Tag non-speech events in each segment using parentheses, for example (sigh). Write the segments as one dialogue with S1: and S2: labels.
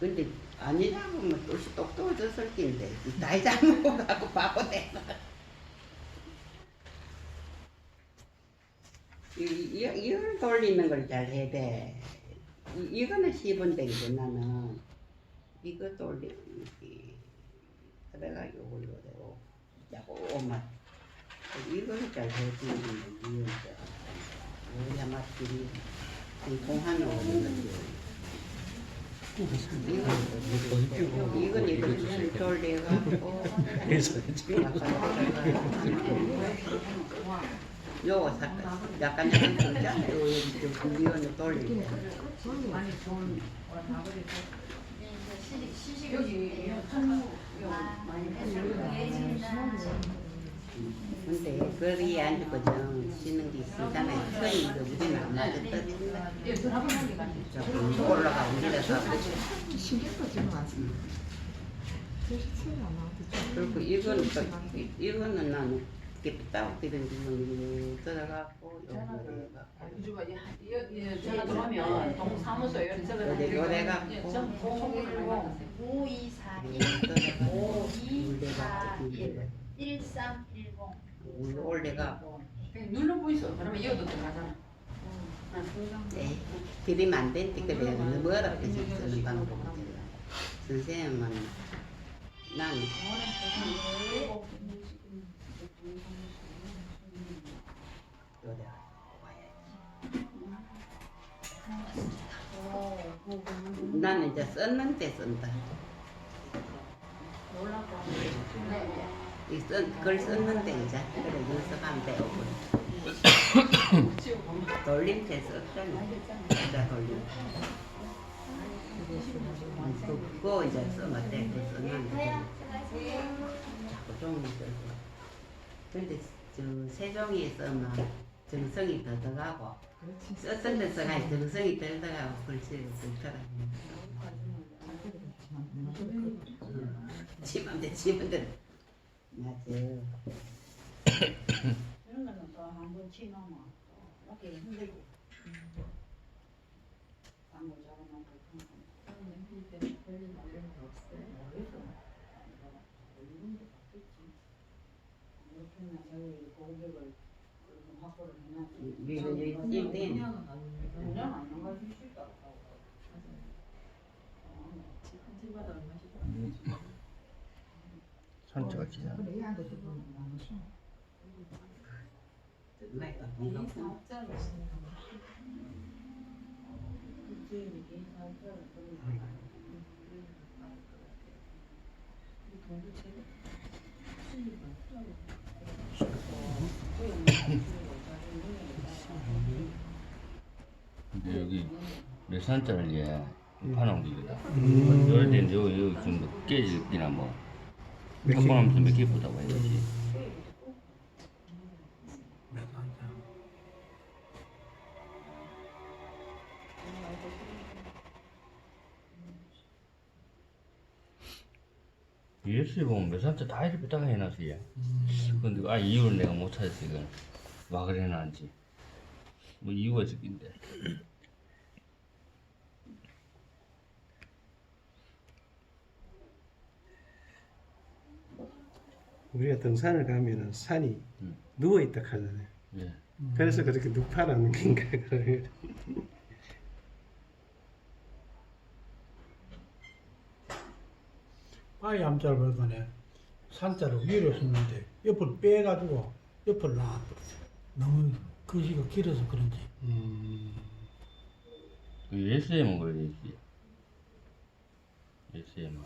S1: 근데 아니라 보면 뜻이 똑똑해졌을 텐데 나이 잘 먹어갖고 바보 이, 이걸 돌리는 걸 잘 해야 돼. 이, 10원 되거든 나는. 이거 돌리기. 그래가 요걸로 되고. 조금만. 이걸 잘 해주는 이유죠. 우리 아마들이 공하는 오는 거지. 이건 이건 이걸 돌려갖고. 요거 살까 약간 약간 돌잖아요. 여기 좀 위원을 돌리고 근데 거기 앉거든 쉬는 게 있잖아요 이거 우리는 안 맞았거든 조금 올라가 우리라서 그리고 이거는 또 이- 이거는 나는 이렇게 따뜻한 주머니 들어가고 요거
S2: 제가 들어오면 동사무소 여기
S1: 요래 요래가
S2: 좀 공일공
S3: 5241오5241 1310
S1: 올래가
S2: 눌러 보이소. 그러면 이어도 들어가잖아.
S1: 네. 드리면 안 되니까 그래 너무 어렵게 쓰는 방법이야 선생님은 난 요래 나는 이제 썼는데 쓴다 이 쓴, 글 썼는데 이제 그래 연습하면 되고 (coughs) 돌림 테스트 없잖아 이제 돌림. 그거 이제 쓰면 돼 그거 쓰면 자꾸 종이 쓰고 근데 저 세종이 쓰면 정성이 더 들어가고 썼던 데서 가 정성이 덜 들어가고 글씨가 그렇더라 지맘대 지맘대 맞아
S3: 이런 (coughs) 거는 또 한번 치놓으면 또 먹기 힘들고. 방울 잡아놓고 이렇게나 저희 고객을 좀 확보를 해놨지.
S1: 우리가 여기 찐텐
S3: 그냥 안 나가실 수 있다고
S4: 지나.
S1: 마이크 공감
S4: 근데 여기 몇 산짜리야? 파농기거든. 이럴 땐 요, 요, 좀 깨질기나 뭐. 한번 하면서 몇개 보다고 해야지. 예수에 보면 몇 산짜 다 이렇게 딱 해놨어, 얘. 근데, 아, 이유를 내가 못 찾았어, 이건. 와, 그래 놨지. 뭐, 이유가 있긴데.
S5: 우리가 등산을 가면은 산이
S4: 음.
S5: 누워 있다 하잖아요.
S4: 예.
S5: 그래서 그렇게 눕파라는 건가 그러면
S6: 아예 암자를 벌거네 산자를 위로 썼는데 옆을 빼가지고 옆을 놔 너무 글씨가 길어서 그런지
S5: 음,
S4: 그 SM은 걸리지. SM은.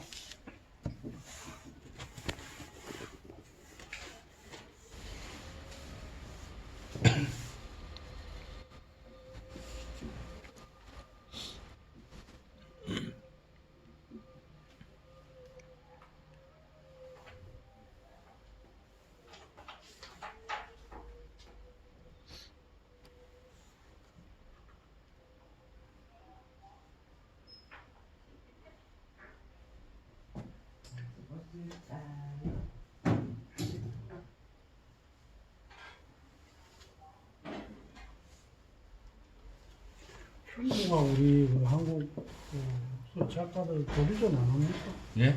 S6: 한국과 우리 그 한국 그그 작가들 교류전 안 합니까?
S4: 예?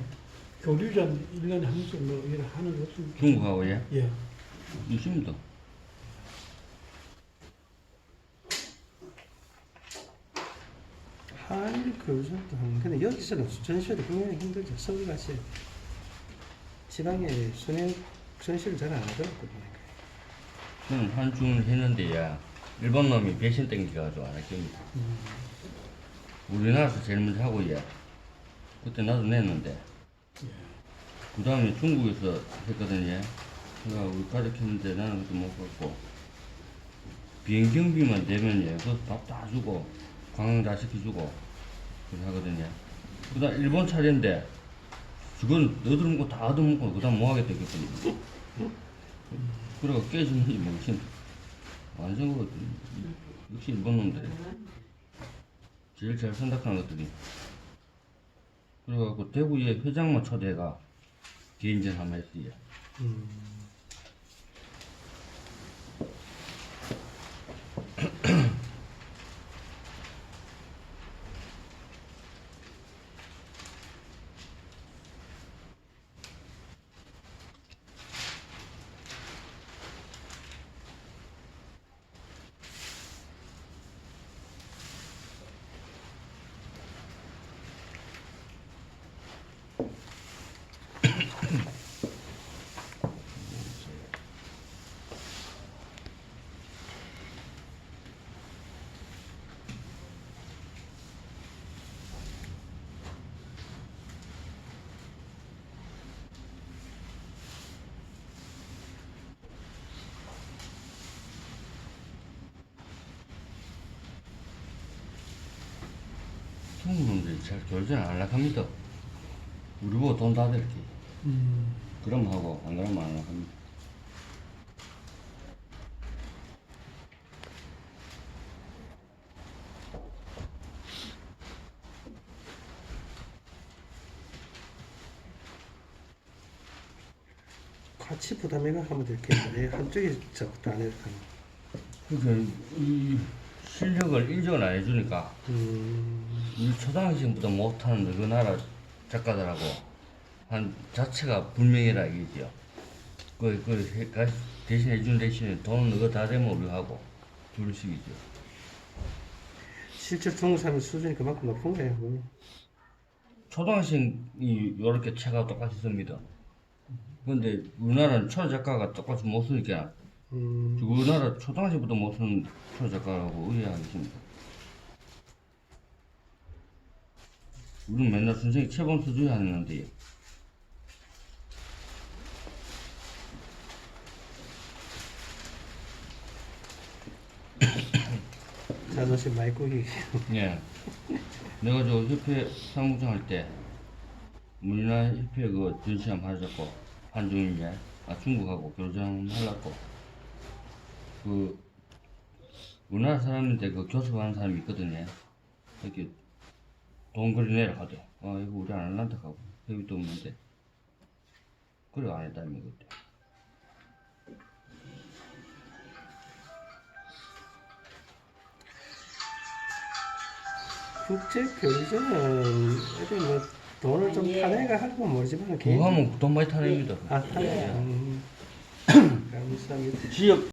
S6: 교류전 1년에 한 번씩 뭐 이렇게 하는 거 없습니까?
S4: 중국하고 예?
S6: 예.
S4: 있습니다.
S5: 한일 교류전도 하는 근데 여기서는 전시회도 굉장히 힘들죠. 서울 가시 지방에 수행 전시를 잘 안 하더라고요.
S4: 저는 한중을 했는데 야 일본 놈이 배신 땡기가지고 안 했습니다.
S6: 음.
S4: 우리나라에서 제일 먼저 하고 예. 그때 나도 냈는데 그 다음에 중국에서 했거든요. 제가 우리 가르쳤는데 나는 그때 못 갔고 비행 경비만 되면 예, 그밥 다 주고 관광 다 시켜주고 그렇게 하거든요. 그 다음 일본 차례인데 그건 얻어먹고 다 얻어먹고 그 다음 뭐 하겠다 했거든요. 그래가 깨지는지 모르겠 그 역시 일본 놈들이 제일 잘 선택하는 것들이 그래갖고 대구에 회장만 초대가 개인전 한번 했어요.
S5: 음.
S4: 중국 놈들이 잘 교류전 안 하랍니다. 우리 보고 돈다 들게.
S6: 음.
S4: 그럼 하고 안 그러면 안 합니다.
S5: 같이 부담해가 하면 될겠는데 한쪽이 저것도 안 해도
S4: 그러니까 이 실력을 인정을 안 해주니까
S5: 음.
S4: 이 초등학생보다 못하는 그 나라 작가들하고 한 자체가 불명예라 이거죠. 그, 그, 대신 해준 대신에 돈 너가 다 되면 우리 하고 식이죠.
S5: 실제 중국 사람 수준이 그만큼 높은 거예요. 그거는.
S4: 초등학생이 이렇게 책가 똑같이 씁니다. 근데 우리나라는 초 작가가 똑같이 못 쓰니까
S5: 음.
S4: 우리나라 초등학생보다 못 쓰는 초 작가라고 의아하겠습니다. 우리는 맨날 선생님 체범 수준이 하는데
S5: 자존심 많이 꾸기.
S4: 예. 내가 저 협회 사무장 할 때, 우리나라 협회 그 전시함 하자고, 한중인제, 아, 중국하고 교류장 하려고, 그, 우리나라 사람인데 그 교섭하는 사람이 있거든요. 이렇게 내라 하대. 아, 이거 우리 안 할란다 하고, 회비도 없는데. 그래, 안 했다며, 그때.
S5: 국제 교류전은 애들 뭐 돈을 좀
S1: 예.
S5: 타내가 할건 모르지만 개인
S4: 그거 하면 돈 많이 타냅니다.
S5: 아 타내. 음. (clears throat) 감사합니다.
S4: 지역